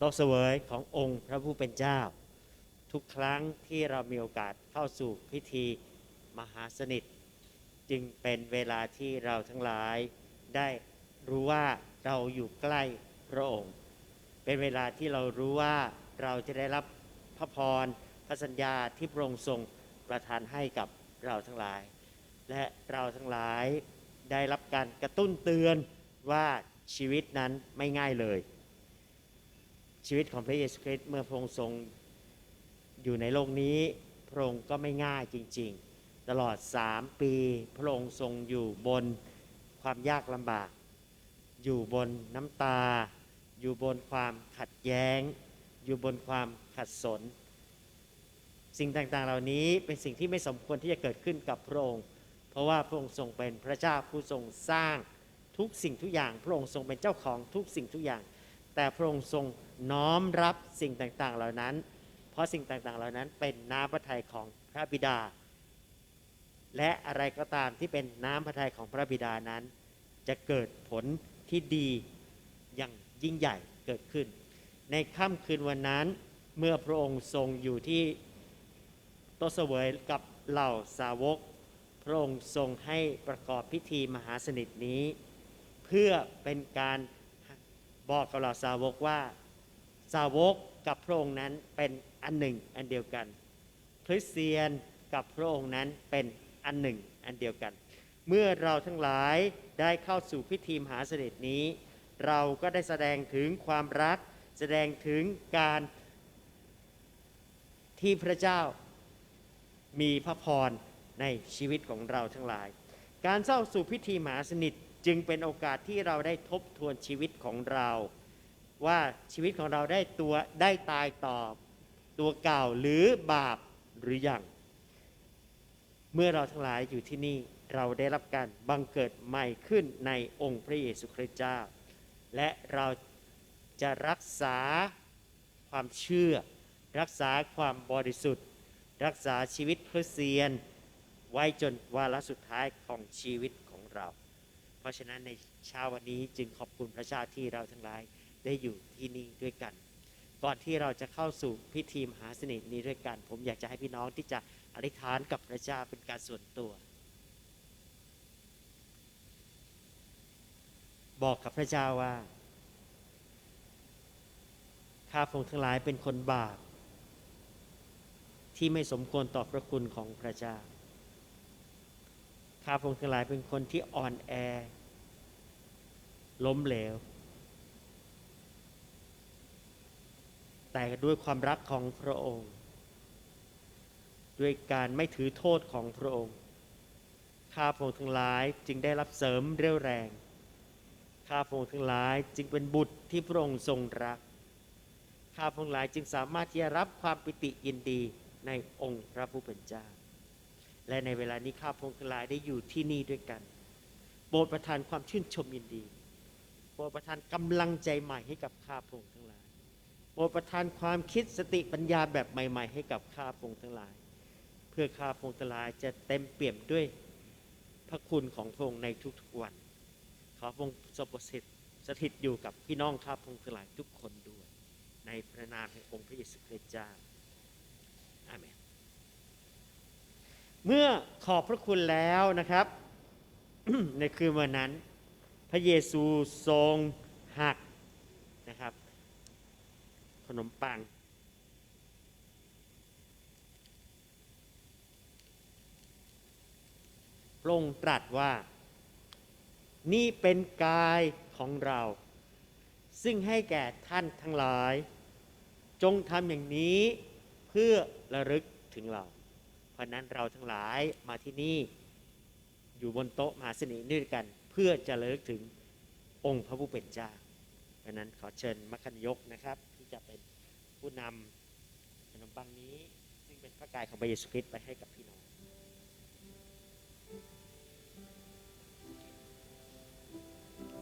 โต๊ะเสวยขององค์พระผู้เป็นเจ้า ทุกครั้งที่เรามีโอกาสเข้าสู่พิธีมหาสนิท จึงเป็นเวลาที่เราทั้งหลายได้รู้ว่าเราอยู่ใกล้พระองค์ เป็นเวลาที่เรารู้ว่าเราจะได้รับพระพรพระสัญญาที่พระองค์ทรงประทานให้กับเราทั้งหลาย และเราทั้งหลายได้รับการกระตุ้นเตือนว่าชีวิตนั้นไม่ง่ายเลย ชีวิตของพระเยซูคริสต์เมื่อพระองค์ทรงอยู่ในโลกนี้พระองค์ก็ไม่ง่ายจริง ๆ ตลอดสามปีพระองค์ทรงอยู่บนความยากลำบาก อยู่บนน้ำตา อยู่บนความขัดแย้ง อยู่บนความขัดสน สิ่งต่างๆเหล่านี้เป็นสิ่งที่ไม่สมควรที่จะเกิดขึ้นกับพระองค์ เพราะว่าพระองค์ทรงเป็นพระเจ้าผู้ทรงสร้างทุกสิ่งทุกอย่าง พระองค์ทรงเป็นเจ้าของทุกสิ่งทุกอย่าง แต่พระองค์ทรง น้อมรับสิ่งต่างๆ เหล่านั้น เพราะสิ่งต่างๆ เหล่านั้นเป็นน้ำพระทัยของพระบิดา และอะไรก็ตามที่เป็นน้ำพระทัยของพระบิดานั้น จะเกิดผลที่ดีอย่างยิ่งใหญ่เกิดขึ้น ในค่ำคืนวันนั้นเมื่อพระองค์ทรงอยู่ที่โต๊ะเสวยกับเหล่าสาวก พระองค์ทรงให้ประกอบพิธีมหาสนิทนี้ เพื่อเป็นการบอกกับเหล่าสาวกว่า สาวกกับพระองค์นั้นเป็นอันหนึ่งอันเดียวกัน คริสเตียนกับพระองค์นั้นเป็นอันหนึ่งอันเดียวกัน เมื่อเราทั้งหลายได้เข้าสู่พิธีมหาเสด็จนี้ เราก็ได้แสดงถึงความรัก แสดงถึงการที่พระเจ้ามีพระพรในชีวิตของเราทั้งหลาย การเข้าสู่พิธีมหาสนิทจึงเป็นโอกาสที่เราได้ทบทวนชีวิตของเรา ว่าชีวิตของเราได้ตัวได้ตายต่อตัวเก่าหรือบาปหรืออยังเมื่อเราทั้งหลายอยู่ที่นี่เราได้รับการบังเกิดใหม่ขึ้นในองค์พระเยซูคริสต์เจ้า และเราจะรักษาความเชื่อ รักษาความบริสุทธิ์ รักษาชีวิตคริสเตียน ไว้จนวาระสุดท้ายของชีวิตของเรา เพราะฉะนั้นในเช้าวันนี้จึงขอบคุณพระเจ้าที่เราทั้งหลาย ได้อยู่ที่นี่ด้วยกัน ก่อนที่เราจะเข้าสู่พิธีมหาสนิทนี้ด้วยกัน ผมอยากจะให้พี่น้องที่จะอธิษฐานกับพระเจ้าเป็นการส่วนตัว บอกกับพระเจ้าว่าข้าพงษ์ทั้งหลายเป็นคนบาปที่ไม่สมควรต่อพระคุณของพระเจ้า ข้าพงษ์ทั้งหลายเป็นคนที่อ่อนแอ ล้มเหลว แต่ด้วยความรักของพระองค์ ด้วยการไม่ถือโทษของพระองค์ ข้าพงษ์ทั้งหลายจึงได้รับเสริมเรี่ยวแรง ข้าพงษ์ทั้งหลายจึงเป็นบุตรที่พระองค์ทรงรัก ข้าพงษ์ทั้งหลายจึงสามารถที่จะรับความปิติยินดีในองค์พระผู้เป็นเจ้า และในเวลานี้ข้าพงษ์ทั้งหลายได้อยู่ที่นี่ด้วยกัน โปรดประทานความชื่นชมยินดี โปรดประทานกำลังใจใหม่ให้กับข้าพงษ์ทั้งหลาย โปรดประทานความคิดสติปัญญาแบบใหม่ ๆ ให้กับข้าพงษ์ทั้งหลาย เพื่อข้าพงษ์ทั้งหลายจะเต็มเปี่ยมด้วยพระคุณของพระองค์ในทุกๆวัน ขอพระองค์ทรงประสิทธิ์สถิตอยู่กับพี่น้องข้าพงษ์ทั้งหลายทุกคนด้วย ในพระนามแห่งองค์พระเยซูคริสต์เจ้าอาเมนเมื่อขอบพระคุณแล้วนะครับ ในคืนวันนั้น พระเยซูทรงหัก ขนมปัง พระองค์ตรัสว่า นี่เป็นกายของเรา ซึ่งให้แก่ท่านทั้งหลาย จงทำอย่างนี้เพื่อระลึกถึงเรา เพราะนั้นเราทั้งหลายมาที่นี่ อยู่บนโต๊ะมหาสนิทด้วยกัน เพื่อจะระลึกถึงองค์พระผู้เป็นเจ้าเพราะนั้นขอเชิญมัคคันยกนะครับ จะเป็นผู้นำขนมปังนี้ ซึ่งเป็นพระกายของพระเยซูคริสต์ไปให้กับพี่น้อง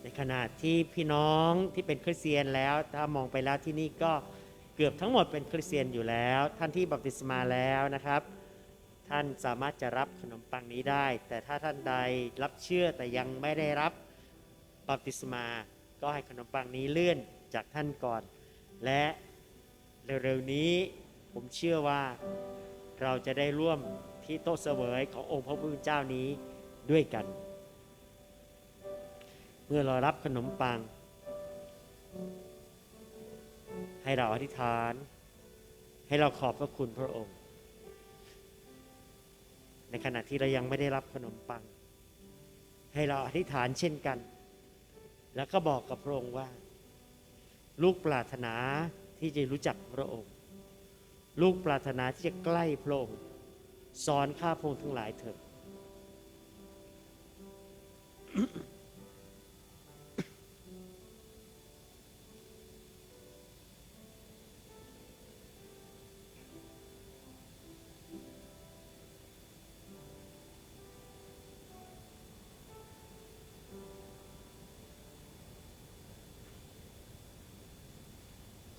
ในขณะที่พี่น้องที่เป็นคริสเตียนแล้วถ้ามองไปแล้วที่นี่ก็เกือบทั้งหมดเป็นคริสเตียนอยู่แล้ว ท่านที่บัพติศมาแล้วนะครับ ท่านสามารถจะรับขนมปังนี้ได้ แต่ถ้าท่านใดรับเชื่อแต่ยังไม่ได้รับบัพติศมา ก็ให้ขนมปังนี้เลื่อนจากท่านก่อน และเร็วๆนี้ผมเชื่อว่าเราจะได้ร่วมที่โต๊ะเสวยขององค์พระผู้เป็นเจ้านี้ด้วยกัน เมื่อเรารับขนมปัง ให้เราอธิษฐาน ให้เราขอบพระคุณพระองค์ ในขณะที่เรายังไม่ได้รับขนมปัง ให้เราอธิษฐานเช่นกัน แล้วก็บอกกับพระองค์ว่า ลูกปรารถนาที่จะรู้จักพระองค์ ลูกปรารถนาที่จะใกล้พระองค์สอนข้าพระองค์ทั้งหลายเถิด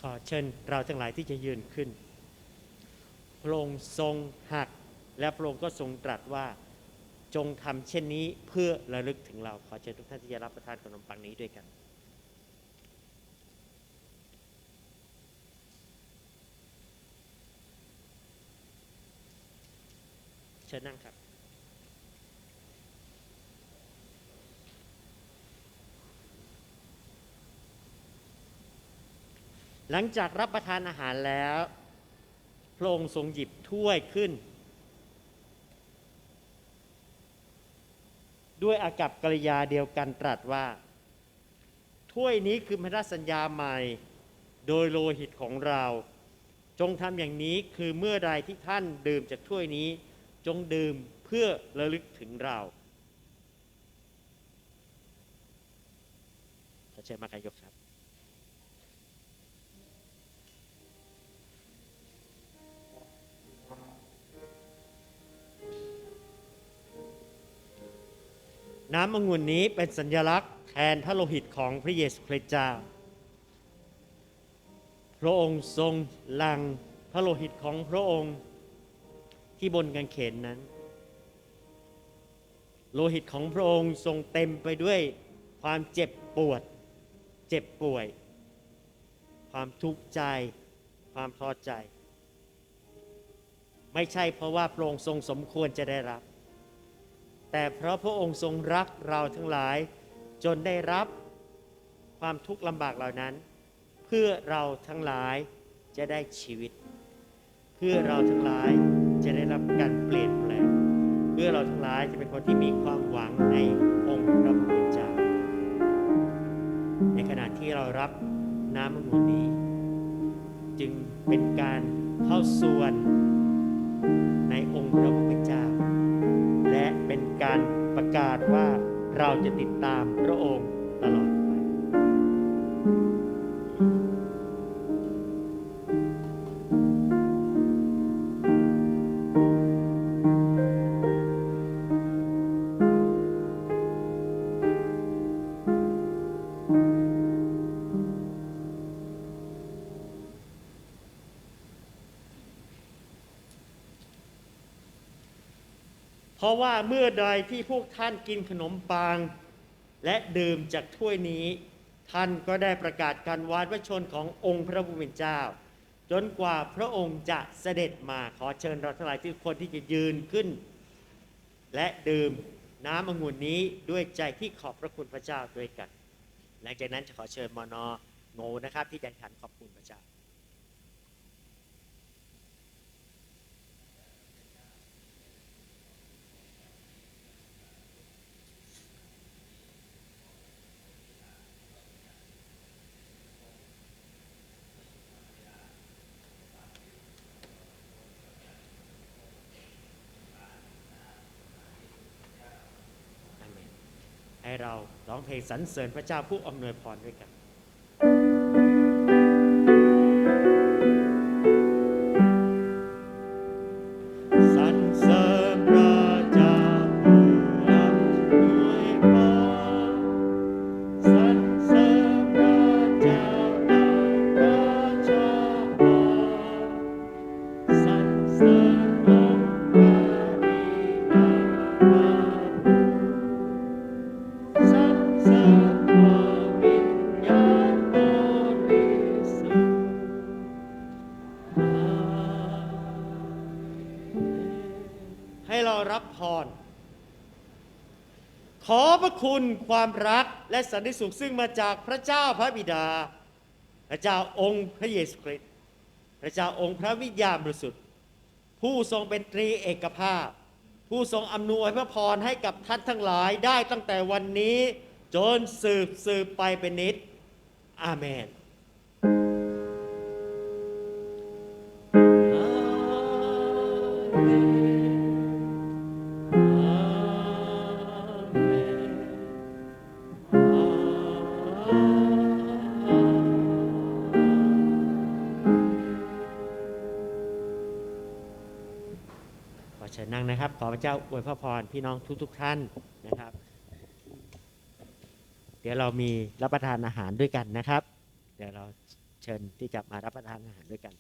ขอเชิญเราทั้งหลายที่จะยืนขึ้น พระองค์ทรงหัก และพระองค์ก็ทรงตรัสว่าจงทำเช่นนี้เพื่อระลึกถึงเรา ขอเชิญทุกท่านที่จะรับประทานขนมปังนี้ด้วยกันเชิญนั่งครับ หลังจากรับประทานอาหารแล้วพระองค์ทรงหยิบถ้วยขึ้น ด้วยอากับกริยาเดียวกันตรัสว่า ถ้วยนี้คือพันธสัญญาใหม่ โดยโลหิตของเรา จงทำอย่างนี้คือเมื่อใดที่ท่านดื่มจากถ้วยนี้ จงดื่มเพื่อระลึกถึงเราขอเชิญมากายกครับ น้ำองุ่นนี้เป็นสัญลักษณ์แทนพระโลหิตของพระเยซูคริสต์เจ้า พระองค์ทรงลังพระโลหิตของพระองค์ที่บนกางเขนนั้น โลหิตของพระองค์ทรงเต็มไปด้วยความเจ็บปวด เจ็บป่วย ความทุกข์ใจ ความท้อใจ ไม่ใช่เพราะว่าพระองค์ทรงสมควรจะได้รับ แต่เพราะพระองค์ทรงรักเราทั้งหลาย จนได้รับความทุกข์ลำบากเหล่านั้น เพื่อเราทั้งหลายจะได้ชีวิต เพื่อเราทั้งหลายจะได้รับการเปลี่ยนแปลงเพื่อเราทั้งหลายจะเป็นคนที่มีความหวังในองค์พระผู้เป็นเจ้าในขณะที่เรารับน้ำองุ่นนี้ จึงเป็นการเข้าส่วนในองค์พระผู้เป็นเจ้า เป็นการประกาศว่าเราจะติดตามพระองค์ตลอด ราะว่าเมื่อใดที่พวกท่านกินขนมปัง และดื่มจากถ้วยนี้ ท่านก็ได้ประกาศการวาดพระชนขององค์พระผู้เป็นเจ้า จนกว่าพระองค์จะเสด็จมาขอเชิญเราทั้งหลายทุกคนที่จะยืนขึ้น และดื่มน้ำองุ่นนี้ด้วยใจที่ขอบพระคุณพระเจ้าด้วยกัน หลังจากนั้นจะขอเชิญมอนอโงนะครับที่จะขันขอบคุณพระเจ้า ให้เราร้องเพลงสรรเสริญพระเจ้าผู้อำนวยพรด้วยกัน รับพรขอพระคุณความรักและสันติสุขซึ่งมาจากพระเจ้าพระบิดา พระเจ้าองค์พระเยซูคริสต์พระเจ้าองค์พระวิญญาณบริสุทธิ์ ผู้ทรงเป็นตรีเอกภาพ ผู้ทรงอำนวยพระพรให้กับท่านทั้งหลายได้ตั้งแต่วันนี้จนสืบสืบไปเป็นนิดอาเมน ชิญนั่งนะครับ ขอพระเจ้าอวยพระพรพี่น้องทุก ๆ ท่านนะครับ เดี๋ยวเรามีรับประทานอาหารด้วยกันนะครับ เดี๋ยวเราเชิญที่จะมารับประทานอาหารด้วยกัน